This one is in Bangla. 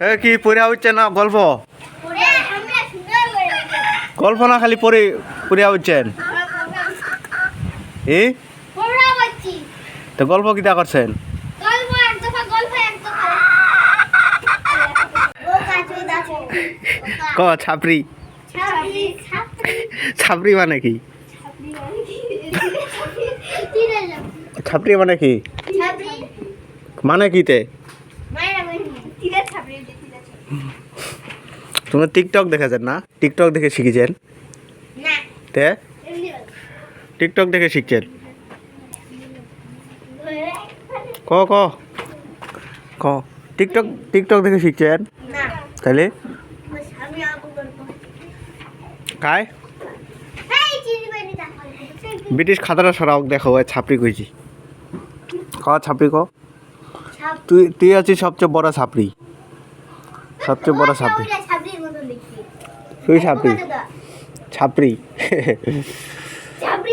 এ কি পড়া হচ্ছে না? গল্প। গল্প না খালি পড়ে পড়িয়া হচ্ছেন পড়া- এ তো গল্প কিতা করছেন। ক ছাপরি ছাপরি মানে কি? ছাপড়ি মানে কি? ছাপরি মানে কি ছাপড়ি, মানে কিতে মায়েরা বলছি। চিনে ছাপড়ি, চিনে ছাপড়ি। তুমি টিকটক দেখেছেন না? টিকটক দেখে শিখেছেন? তে? টিকটক দেখে শিখছেন? ক ক? ক। টিকটক টিকটক দেখে শিখছেন? তাহলে। কায়। ব্রিটিশ খাতাটা সরাও দেখো ছাপরি কইছি। ক ছাপরি ক? তুই তুই আছিস সবচেয়ে বড় ছাপরি সবচেয়ে বড় সাপি তুই সাপি ছাপড়ি ছাপড়ি